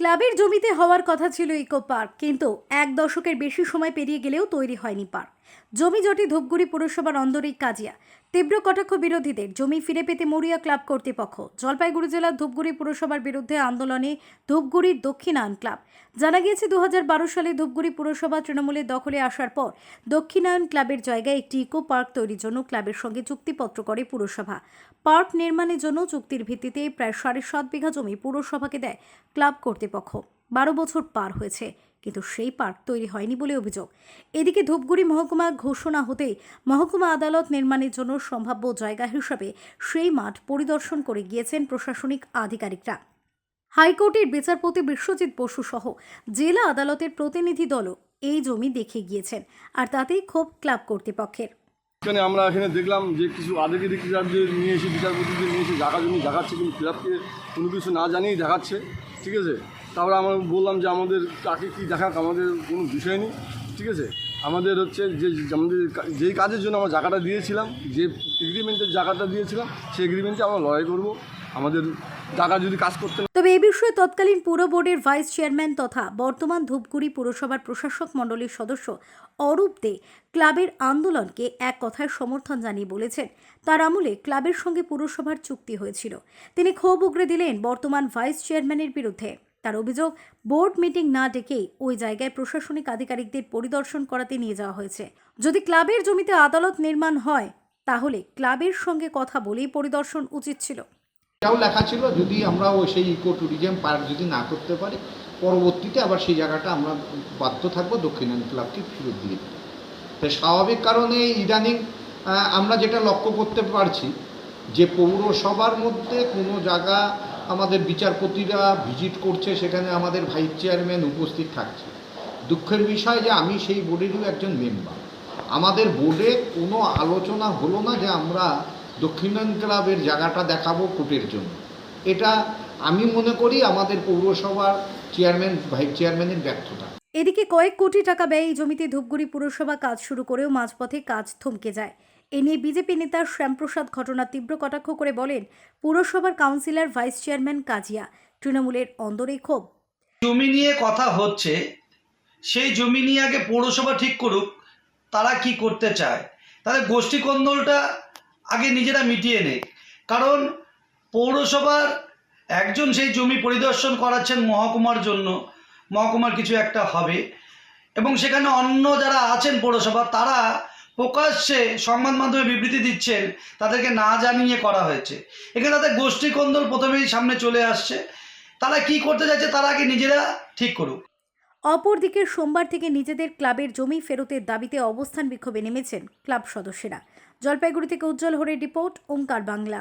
ক্লাবের জমিতে হওয়ার কথা ছিল ইকো পার্ক, কিন্তু এক দশকের বেশি সময় পেরিয়ে গেলেও তৈরি হয়নি পার্ক। জমি জটি ধূপগুড়ি পুরসভার অন্দরেই কাজিয়া। তীব্র কটাক্ষ বিরোধীদের, জমি ফিরে পেতে মরিয়া ক্লাব কর্তৃপক্ষ। জলপাইগুড়ি জেলার ধূপগুড়ি পুরসভার বিরুদ্ধে আন্দোলনে ধূপগুড়ির দক্ষিণায়ন ক্লাব। জানা গিয়েছে দু হাজার বারো সালে ধূপগুড়ি পুরসভা তৃণমূলের দখলে আসার পর দক্ষিণায়ন ক্লাবের জায়গায় একটি ইকো পার্ক তৈরির জন্য ক্লাবের সঙ্গে চুক্তিপত্র করে পুরসভা। পার্ক নির্মাণের জন্য চুক্তির ভিত্তিতে প্রায় সাড়ে সাত বিঘা জমি পুরসভাকে দেয় ক্লাব কর্তৃপক্ষ। বারো বছর পার হয়েছে, কিন্তু সেই পার্ক তৈরি হয়নি বলে অভিযোগ। এদিকে ধূপগুড়ি মহকুমা ঘোষণা হতেই মহকুমা আদালত নির্মাণের জন্য সম্ভাব্য জায়গা হিসাবে সেই মাঠ পরিদর্শন করে গিয়েছেন প্রশাসনিক আধিকারিকরা। হাইকোর্টের বিচারপতি বিশ্বজিৎ বসু সহ জেলা আদালতের প্রতিনিধি দলও এই জমি দেখে গিয়েছেন আর তাতেই ক্ষোভ ক্লাব কর্তৃপক্ষের। এখানে আমরা এখানে দেখলাম যে কিছু আধিকারিক ক্লাবদের নিয়ে এসে বিচারপতিদের নিয়ে এসে জায়গা জমি দেখাচ্ছে কিন্তু ক্লাবকে কোনো কিছু না জানিয়েই দেখাচ্ছে, ঠিক আছে? তারপরে আমরা বললাম যে আমাদের কাকে কী দেখাক, আমাদের কোনো বিষয় নেই, ঠিক আছে? আমাদের হচ্ছে যে আমাদের যেই কাজের জন্য আমরা জায়গাটা দিয়েছিলাম, যে এগ্রিমেন্টের জায়গাটা দিয়েছিলাম, সেই এগ্রিমেন্টে আমরা লড়াই করব। আমাদের জায়গা যদি কাজ করতে তবে এ বিষয়ে তৎকালীন পুর বোর্ডের ভাইস চেয়ারম্যান তথা বর্তমান ধূপগুড়ি পুরসভার প্রশাসক মণ্ডলীর সদস্য অরূপ দে ক্লাবের আন্দোলনকে এক কথায় সমর্থন জানিয়ে বলেছেন। তার আমলে ক্লাবের সঙ্গে পুরসভার চুক্তি হয়েছিল। তিনি ক্ষোভ উগরে দিলেন বর্তমান ভাইস চেয়ারম্যানের বিরুদ্ধে। তার অভিযোগ, বোর্ড মিটিং না ডেকেই ওই জায়গায় প্রশাসনিক আধিকারিকদের পরিদর্শন করাতে নিয়ে যাওয়া হয়েছে। যদি ক্লাবের জমিতে আদালত নির্মাণ হয়, তাহলে ক্লাবের সঙ্গে কথা বলেই পরিদর্শন উচিত ছিল। এটাও লেখা ছিল, যদি আমরা ওই সেই ইকো ট্যুরিজম পার্ক যদি না করতে পারি, পরবর্তীতে আবার সেই জায়গাটা আমরা বাধ্য থাকব দক্ষিণায়ন ক্লাবকে ফেরত দিয়ে দিতে। তো স্বাভাবিক কারণে ইদানিং আমরা যেটা লক্ষ্য করতে পারছি, যে পৌরসভার মধ্যে কোনো জায়গা আমাদের বিচারপতিরা ভিজিট করছে, সেখানে আমাদের ভাইস চেয়ারম্যান উপস্থিত থাকছে। দুঃখের বিষয় যে আমি সেই বোর্ডেরই একজন মেম্বার। আমাদের বোর্ডে কোনো আলোচনা হলো না যে আমরা দক্ষিণায়ন ক্লাবের জায়গাটা দেখাবো কোর্টের জন্য। এটা আমি মনে করি আমাদের পৌরসভার চেয়ারম্যান, ভাইস চেয়ারম্যানের ব্যর্থতা। এদিকে কয়েক কোটি টাকা ব্যয়ে জমিতে ধূপগুড়ি পুরসভা কাজ শুরু করেও মাঝপথে কাজ থমকে যায়। এ নিয়ে বিজেপি নেতা শ্যামপ্রসাদ ঘটনা তীব্র কটাক্ষ করে বলেন, পুরসভার কাউন্সিলর ভাইস চেয়ারম্যান কাজিয়া, তৃণমূলের অন্দরে ক্ষোভ। জমি নিয়ে কথা হচ্ছে, সেই জমি নিয়ে আগে পৌরসভা ঠিক করুক, তারা কি করতে চায়? তাদের গোষ্ঠী কন্দলটা আগে নিজেরা মিটিয়ে নেক। কারণ পৌরসভার একজন সেই জমি পরিদর্শন করাচ্ছেন মহকুমার জন্য, মহকুমার কিছু একটা হবে। এবং সেখানে অন্য যারা আছেন পৌরসভা, তারা প্রকাশ্যে সংবাদ মাধ্যমে বিবৃতি দিচ্ছেন, তাদেরকে না জানিয়ে করা হয়েছে। এখানে তাদের গোষ্ঠী কন্দল প্রথমেই সামনে চলে আসছে। তারা কি করতে চাইছে তারা আগে নিজেরা ঠিক করুক। অপরদিকে সোমবার থেকে নিজেদের ক্লাবের জমি ফেরতের দাবিতে অবস্থান বিক্ষোভে নেমেছেন ক্লাব সদস্যরা। জলপাইগুড়ি থেকে উজ্জ্বল হরে রিপোর্ট, ওঙ্কার বাংলা।